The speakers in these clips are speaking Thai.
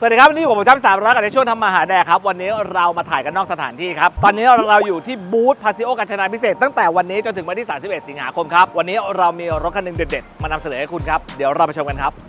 สวัสดีครับวันนี้อยู่กับผมชับสามรักับในช่วงทำมาหาแดกครับ วันนี้เรามาถ่ายกันนอกสถานที่ครับ ตอนนี้เราอยู่ที่บูธพาซิโอการชนาพิเศษ ตั้งแต่วันนี้จนถึงวันที่ 31 สิงหาคมครับ วันนี้เรามีรถคันหนึงเด็ดๆ มานำเสนอให้คุณครับ เดี๋ยวเราไปชมกันครับ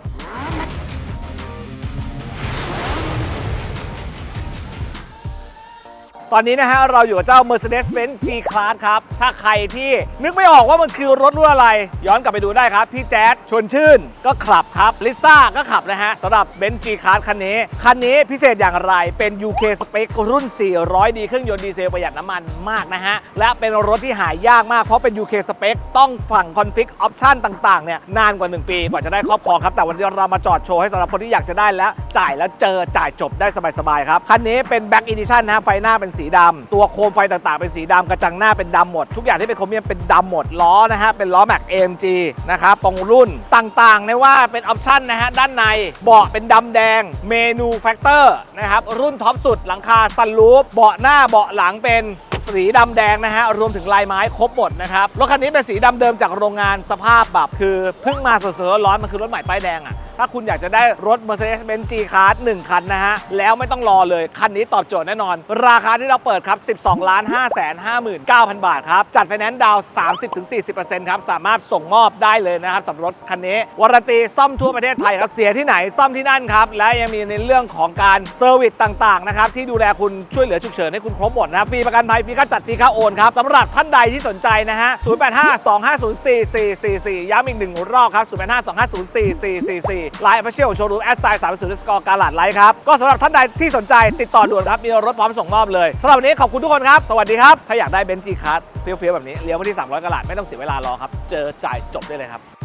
ตอนนี้นะฮะเราอยู่กับเจ้า Mercedes-Benz G-Class ครับ ถ้าใครที่นึกไม่ออกว่ามันคือรถรุ่นอะไร ย้อนกลับไปดูได้ครับ พี่แจ๊ดชวนชื่นก็ขับครับลิซ่าก็ขับนะฮะสำหรับ Benz G-Class คันนี้ คันนี้พิเศษอย่างไรเป็น UK Spec รุ่น 400 ดีเครื่องยนต์ดีเซลประหยัดน้ำมันมากนะฮะ และเป็นรถที่หายากมากเพราะเป็น UK Spec ต้องฝั่งคอนฟิกออปชันต่างๆเนี่ยนานกว่า 1 ปีกว่าจะได้ครอบครองครับแต่วันนี้เรามาจอดโชว์ให้สำหรับคนที่อยากจะได้แล้วจ่ายแล้วเจอจ่ายจบได้สบายๆครับคันนี้เป็น Back Edition นะฮะไฟหน้าเป็นสีดำตัวโคมไฟต่างๆ เป็นสีดำกระจังหน้าเป็นดำหมด ทุกอย่างที่เป็นโครเมียมเป็นดำหมดล้อนะฮะเป็นล้อแม็ก AMG นะครับตรงรุ่นต่างๆเนี่ยว่าเป็นออปชั่นนะฮะด้านในเบาะเป็นดำแดงเมนูแฟคเตอร์นะครับรุ่นท็อปสุดหลังคาซันรูฟเบาะหน้าเบาะหลังเป็นสีดำแดงนะฮะ รวมถึงลายไม้ครบหมดนะครับ รถคันนี้เป็นสีดำเดิมจากโรงงานสภาพแบบคือเพิ่งมาสดๆร้อนมันคือรถใหม่ป้ายแดงอะ ถ้าคุณอยากจะได้รถ Mercedes-Benz G-Class 1 คันนะฮะ แล้วไม่ต้องรอเลย คันนี้ตอบโจทย์แน่นอน ราคาที่เราเปิดครับ 12ล้าน5 5 9 0 0 0 บาทครับ จัดไฟแนนซ์ดาว 30-40%ครับ สามารถส่งมอบได้เลยนะครับสำหรับรถคันนี้วารันตีซ่อมทั่วประเทศไทยครับเสียที่ไหนซ่อมที่นั่นครับและยังมีในเรื่องของการเซอร์วิสต่างๆนะครับที่ดูแลคุณช่วยเหลือฉุกเฉินให้คุณครบหมดนะฟรีประกันภัยฟรีค่าจัดฟรีค่าโอนครับสำหรับท่านใดที่สนใจนะฮะ0852504444 ย้ำอีกหนึ่งรอบครับ0852504444ไลน์ Official Showroom แอสไซน์30สกอร์การลาดไลท์ครับ ก็สำหรับท่านใดที่สนใจติดต่อด่วนครับ มีรถพร้อมส่งมอบเลยสำหรับวันนี้ขอบคุณทุกคนครับ สวัสดีครับ ถ้าอยากได้เบนซ์จีคัสเฟี้ยวๆแบบนี้เลี้ยวมาที่ 300กะลาดไม่ต้องเสียเวลารอครับเจอจ่ายจบได้เลยครับ